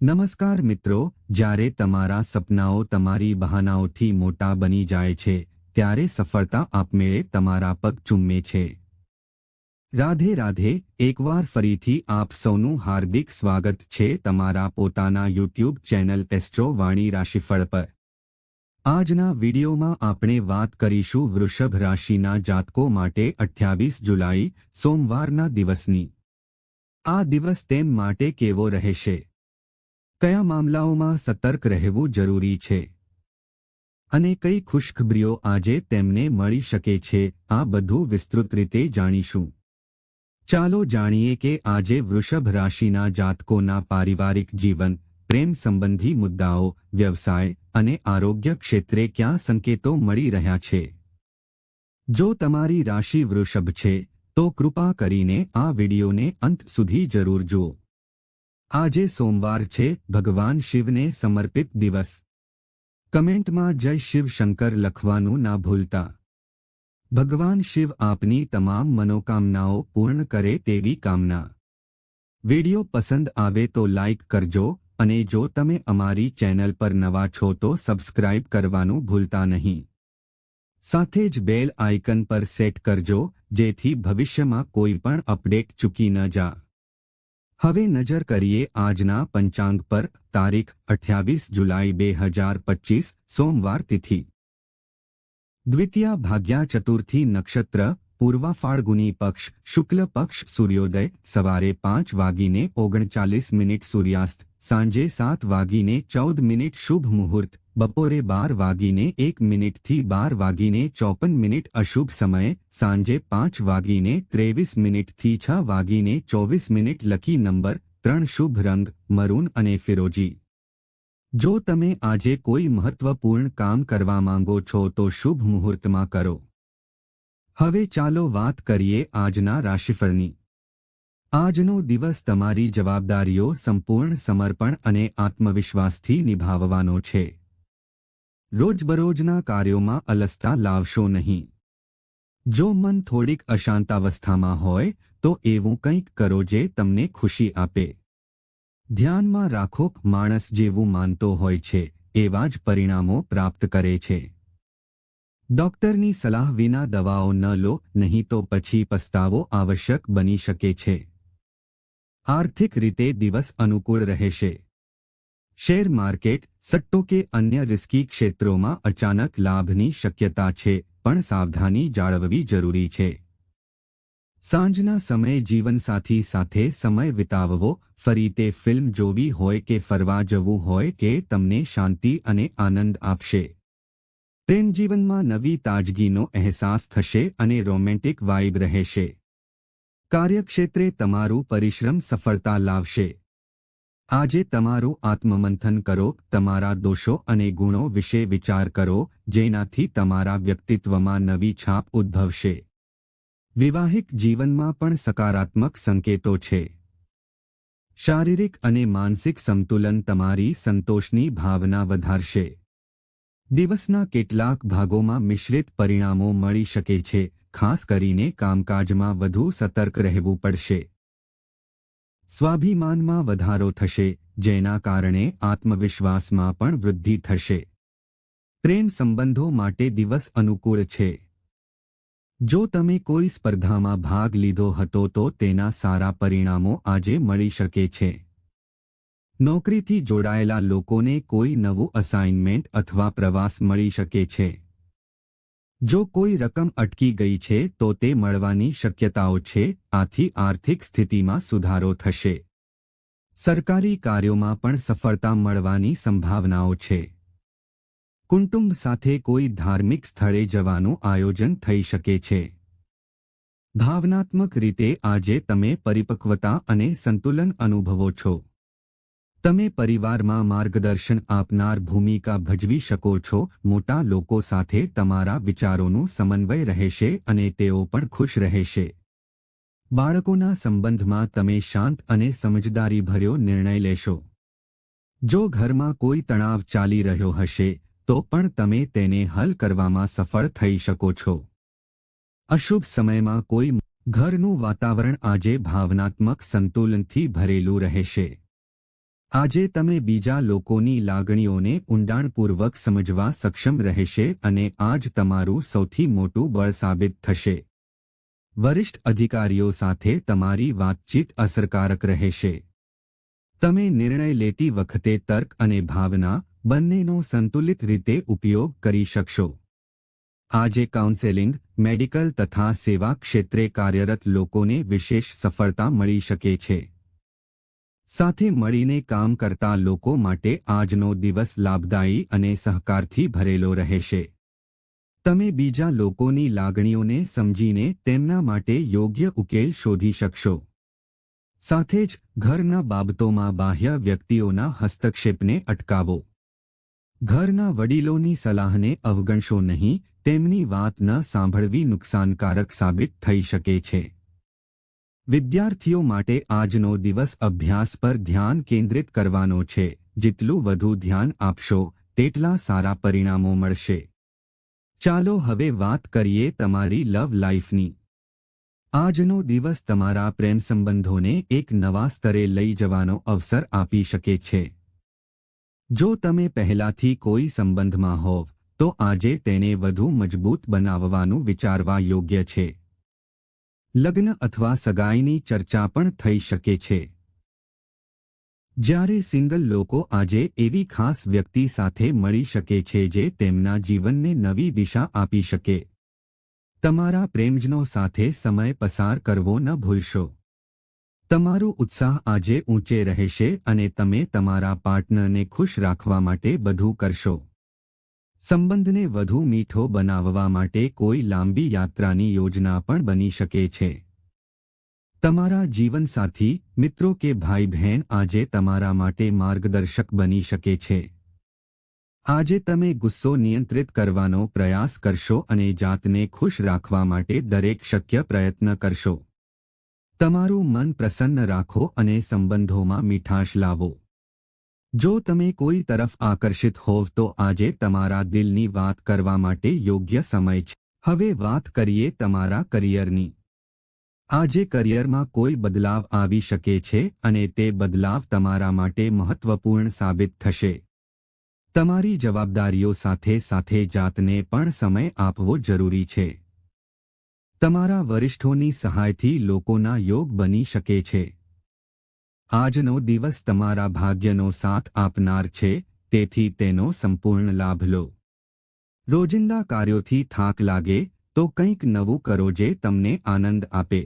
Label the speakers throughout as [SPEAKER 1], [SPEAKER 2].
[SPEAKER 1] નમસ્કાર મિત્રો, જ્યારે તમારા સપનાઓ તમારી બહાનાઓથી મોટા બની જાય છે, ત્યારે સફળતા આપમેળે તમારા પગ ચૂમે છે. રાધે રાધે, એકવાર ફરીથી આપ સૌનું હાર્દિક સ્વાગત છે તમારા પોતાના યુટ્યુબ ચેનલ એસ્ટ્રો વાણી રાશિફળ પર. આજના વિડીયોમાં આપણે વાત કરીશું વૃષભ રાશિના જાતકો માટે અઠ્યાવીસ જુલાઈ, સોમવારના દિવસની. આ દિવસ તેમ માટે કેવો રહેશે? કયા મામલાઓમાં સતર્ક રહેવું જરૂરી છે? અને કઈ ખુશખબરીઓ આજે તેમને મળી શકે છે, આ બધું વિસ્તૃત રીતે જાણીશું. ચાલો જાણીએ કે આજે વૃષભ રાશિના જાતકોના પારિવારિક જીવન, પ્રેમ સંબંધી મુદ્દાઓ, વ્યવસાય અને આરોગ્ય ક્ષેત્રે ક્યાં સંકેતો મળી રહ્યા છે? જો તમારી રાશિ વૃષભ છે, તો કૃપા કરીને આ વિડિયોને અંત સુધી જરૂર જુઓ. આજે સોમવાર છે ભગવાન શિવને સમર્પિત દિવસ કમેન્ટમાં જય શિવ શંકર લખવાનું ના ભૂલતા ભગવાન શિવ આપની તમામ મનોકામનાઓ પૂર્ણ કરે તેવી કામના વિડિયો પસંદ આવે તો લાઇક કરજો અને જો તમે અમારી ચેનલ પર નવા છો તો સબસ્ક્રાઇબ કરવાનું ભૂલતા નહીં સાથે જ બેલ આઇકન પર સેટ કરજો જેથી ભવિષ્યમાં કોઈ પણ અપડેટ ચૂકી ન જા હવે નજર કરીએ આજના પંચાંગ પર તારીખ અઠ્યાવીસ જુલાઈ બે હજાર પચીસ સોમવાર તિથિ દ્વિતીયા ભાગ્યા ચતુર્થી નક્ષત્ર પૂર્વા ફાળગુની પક્ષ શુક્લ પક્ષ સૂર્યોદય સવારે પાંચ વાગીને ઓગણચાલીસ મિનિટ સૂર્યાસ્ત સાંજે સાત વાગીને ચૌદ મિનિટ શુભ મુહૂર્ત બપોરે બાર વાગીને એક મિનિટથી બાર વાગીને ચોપન મિનિટ અશુભ સમય, સાંજે પાંચ વાગીને ત્રેવીસ મિનિટથી છ વાગીને ચોવીસ મિનિટ લકી નંબર, ત્રણ શુભ રંગ, મરૂન અને ફિરોજી. જો તમે આજે કોઈ મહત્વપૂર્ણ કામ કરવા માંગો છો તો શુભ મુહૂર્તમાં કરો. હવે ચાલો વાત કરીએ આજના રાશિફળની. આજનો દિવસ તમારી જવાબદારીઓ સંપૂર્ણ સમર્પણ અને આત્મવિશ્વાસથી નિભાવવાનો છે. રોજબરોજના કાર્યોમાં અલસતા લાવશો નહીં. જો મન થોડીક અશાંતાવસ્થામાં હોય, તો એવું કંઈક કરો જે તમને ખુશી આપે. ધ્યાનમાં રાખો, માણસ જેવું માનતો હોય છે, એવા જ પરિણામો પ્રાપ્ત કરે છે. ડોક્ટરની સલાહ વિના દવાઓ ન લો, નહીં તો પછી પસ્તાવો આવશ્યક બની શકે છે. આર્થિક રીતે દિવસ અનુકૂળ રહેશે. શેર માર્કેટ સટ્ટો કે અન્ય રિસ્કી ક્ષેત્રોમાં અચાનક લાભની શક્યતા છે, પણ સાવધાની જાળવવી જરૂરી છે. સાંજના સમયે જીવનસાથી સાથે સમય વિતાવવો, ફરી તે ફિલ્મ જોવી હોય કે ફરવા જવું હોય કે તમને શાંતિ અને આનંદ આપશે. પ્રેમ જીવનમાં નવી તાજગીનો અહેસાસ થશે અને રોમેન્ટિક વાઇબ રહેશે. કાર્યક્ષેત્રે તમારું પરિશ્રમ સફળતા લાવશે. આજે તમારું આત્મમંથન કરો, તમારા દોષો અને ગુણો વિશે વિચાર કરો, જેનાથી તમારા વ્યક્તિત્વમાં નવી છાપ ઉદ્ભવશે. વિવાહિક જીવનમાં પણ સકારાત્મક સંકેતો છે. શારીરિક અને માનસિક સંતુલન તમારી સંતોષની ભાવના વધારશે. દિવસના કેટલાક ભાગોમાં મિશ્રિત પરિણામો મળી શકે છે, ખાસ કરીને કામકાજમાં વધુ સતર્ક રહેવું પડશે. સ્વાભિમાનમાં વધારો થશે, જેના કારણે આત્મવિશ્વાસમાં પણ વૃદ્ધિ થશે. પ્રેમ સંબંધો માટે દિવસ અનુકૂળ છે. જો તમે કોઈ સ્પર્ધામાં ભાગ લીધો હતો તો તેના સારા પરિણામો આજે મળી શકે છે. નોકરીથી જોડાયેલા લોકોને કોઈ નવું અસાઇનમેન્ટ અથવા પ્રવાસ મળી શકે છે. જો કોઈ રકમ અટકી ગઈ છે, તો તે મળવાની શક્યતાઓ છે, આથી આર્થિક સ્થિતિમાં સુધારો થશે. સરકારી કાર્યોમાં પણ સફળતા મળવાની સંભાવનાઓ છે. કુટુંબ સાથે કોઈ ધાર્મિક સ્થળે જવાનું આયોજન થઈ શકે છે. ભાવનાત્મક રીતે આજે તમે પરિપક્વતા અને સંતુલન અનુભવો છો. તમે પરિવારમાં માર્ગદર્શન આપનાર ભૂમિકા ભજવી શકો છો. મોટા લોકો સાથે તમારા વિચારોનું સમન્વય રહેશે અને તેઓ પણ ખુશ રહેશે. બાળકોના સંબંધમાં તમે શાંત અને સમજદારીભર્યો નિર્ણય લેશો. જો ઘરમાં કોઈ તણાવ ચાલી રહ્યો હશે, તો પણ તમે તેને હલ કરવામાં સફળ થઈ શકો છો. અશુભ સમયમાં કોઈ ઘરનું વાતાવરણ આજે ભાવનાત્મક સંતુલનથી ભરેલું રહેશે. આજે તમે બીજા લોકોની લાગણીઓને ઊંડાણપૂર્વક સમજવા સક્ષમ રહેશે અને આજ તમારું સૌથી મોટું બળ સાબિત થશે. વરિષ્ઠ અધિકારીઓ સાથે તમારી વાતચીત અસરકારક રહેશે. તમે નિર્ણય લેતી વખતે તર્ક અને ભાવના બંનેનો સંતુલિત રીતે ઉપયોગ કરી શકશો. આજે કાઉન્સેલિંગ, મેડિકલ તથા સેવા ક્ષેત્રે કાર્યરત લોકોને વિશેષ સફળતા મળી શકે છે. સાથે મળીને કામ કરતા લોકો માટે આજનો દિવસ લાભદાયી અને સહકારથી ભરેલો રહેશે. તમે બીજા લોકોની લાગણીઓને સમજીને તેમના માટે યોગ્ય ઉકેલ શોધી શકશો. સાથે જ ઘરના બાબતોમાં બાહ્ય વ્યક્તિઓના હસ્તક્ષેપને અટકાવો. ઘરના વડીલોની સલાહને અવગણશો નહીં, તેમની વાત ન સાંભળવી નુકસાનકારક સાબિત થઈ શકે છે. વિદ્યાર્થીઓ માટે આજનો દિવસ અભ્યાસ પર ધ્યાન કેન્દ્રિત કરવાનો છે. જેટલું વધુ ધ્યાન આપશો, તેટલા સારા પરિણામો મળશે. ચાલો હવે વાત કરીએ તમારી લવ લાઈફની. આજનો દિવસ તમારા પ્રેમ સંબંધોને એક નવા સ્તરે લઈ જવાનો અવસર આપી શકે છે. જો તમે પહેલાથી કોઈ સંબંધમાં હોવ, તો આજે તેને વધુ મજબૂત બનાવવાનું વિચારવા યોગ્ય છે. લગ્ન અથવા સગાઈની ચર્ચા પણ થઈ શકે છે. જ્યારે સિંગલ લોકો આજે એવી ખાસ વ્યક્તિ સાથે મળી શકે છે જે તેમના જીવનને નવી દિશા આપી શકે. તમારા પ્રેમજનો સાથે સમય પસાર કરવો ન ભૂલશો. તમારો ઉત્સાહ આજે ઊંચે રહેશે અને તમે તમારા પાર્ટનરને ખુશ રાખવા માટે બધું કરશો. સંબંધને વધુ મીઠો બનાવવા માટે કોઈ લાંબી યાત્રાની યોજના પણ બની શકે છે. તમારા જીવનસાથી, મિત્રો કે ભાઈ બહેન આજે તમારા માટે માર્ગદર્શક બની શકે છે. આજે તમે ગુસ્સો નિયંત્રિત કરવાનો પ્રયાસ કરશો અને જાતને ખુશ રાખવા માટે દરેક શક્ય પ્રયત્ન કરશો. તમારું મન પ્રસન્ન રાખો અને સંબંધોમાં મીઠાશ લાવો. જો તમે કોઈ તરફ આકર્ષિત હોવ તો આજે તમારા દિલની વાત કરવા માટે યોગ્ય સમય છે. હવે વાત કરીએ તમારા કરિયરની. આજે કરિયરમાં કોઈ બદલાવ આવી શકે છે અને તે બદલાવ તમારા માટે મહત્વપૂર્ણ સાબિત થશે. તમારી જવાબદારીઓ સાથે સાથે જાતને પણ સમય આપવો જરૂરી છે. તમારા વરિષ્ઠોની સહાયથી લોકોના યોગ બની શકે છે. આજનો દિવસ તમારા ભાગ્યનો સાથ આપનાર છે, તેથી તેનો સંપૂર્ણ લાભ લો. રોજિંદા કાર્યોથી થાક લાગે, તો કંઈક નવું કરો જે તમને આનંદ આપે.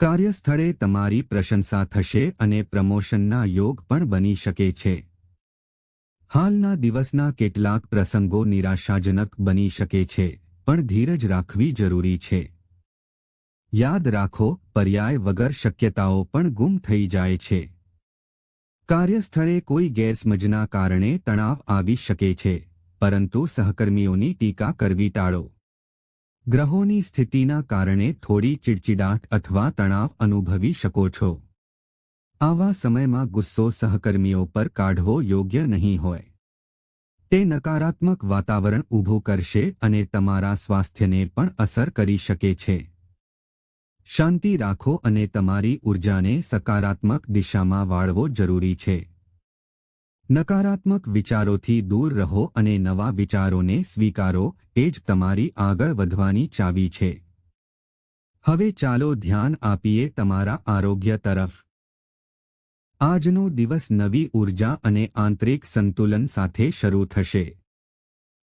[SPEAKER 1] કાર્યસ્થળે તમારી પ્રશંસા થશે અને પ્રમોશનના યોગ પણ બની શકે છે. હાલના દિવસના કેટલાક પ્રસંગો નિરાશાજનક બની શકે છે, પણ ધીરજ રાખવી જરૂરી છે. યાદ રાખો, પર્યાય વગર શક્યતાઓ પણ ગુમ થઈ જાય છે. કાર્યસ્થળે કોઈ ગેરસમજના કારણે તણાવ આવી શકે છે, પરંતુ સહકર્મીઓની ટીકા કરવી ટાળો. ગ્રહોની સ્થિતિના કારણે થોડી ચિડચિડાટ અથવા તણાવ અનુભવી શકો છો. આવા સમયમાં ગુસ્સો સહકર્મીઓ પર કાઢવો યોગ્ય નહીં હોય. તે નકારાત્મક વાતાવરણ ઊભું કરશે અને તમારા સ્વાસ્થ્યને પણ અસર કરી શકે છે. શાંતિ રાખો અને તમારી ઊર્જાને સકારાત્મક દિશામાં વાળવો જરૂરી છે. નકારાત્મક વિચારોથી દૂર રહો અને નવા વિચારોને સ્વીકારો, એ જ તમારી આગળ વધવાની ચાવી છે. હવે ચાલો ધ્યાન આપીએ તમારા આરોગ્ય તરફ. આજનો દિવસ નવી ઊર્જા અને આંતરિક સંતુલન સાથે શરૂ થશે.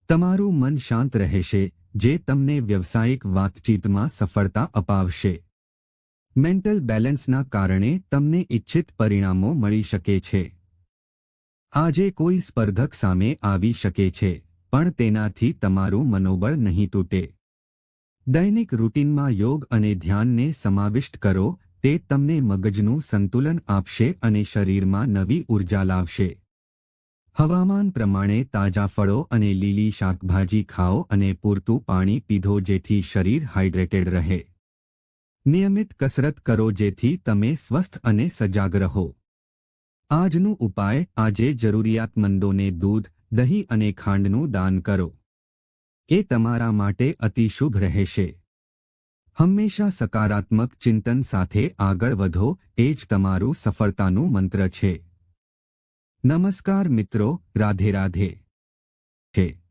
[SPEAKER 1] તમારું મન શાંત રહેશે, જે તમને વ્યવસાયિક વાતચીતમાં સફળતા અપાવશે. મેન્ટલ બેલેન્સના કારણે તમને ઇચ્છિત પરિણામો મળી શકે છે. આજે કોઈ સ્પર્ધક સામે આવી શકે છે, પણ તેનાથી તમારું મનોબળ નહીં તૂટે. દૈનિક રૂટીનમાં યોગ અને ધ્યાનને સમાવિષ્ટ કરો, તે તમને મગજનું સંતુલન આપશે અને શરીરમાં નવી ઊર્જા લાવશે. હવામાન પ્રમાણે તાજા ફળો અને લીલી શાકભાજી ખાઓ અને પૂરતું પાણી પીધો જેથી શરીર હાઇડ્રેટેડ રહે. નિયમિત કસરત કરો જેથી તમે સ્વસ્થ અને સજાગ રહો. આજનું ઉપાય, આજે જરૂરિયાતમંદોને દૂધ, દહીં અને ખાંડનું દાન કરો. એ તમારા માટે અતિ શુભ રહેશે. હંમેશા સકારાત્મક ચિંતન સાથે આગળ વધો, એ જ તમારું સફળતાનું મંત્ર છે. નમસ્કાર મિત્રો, રાધે રાધે. છે.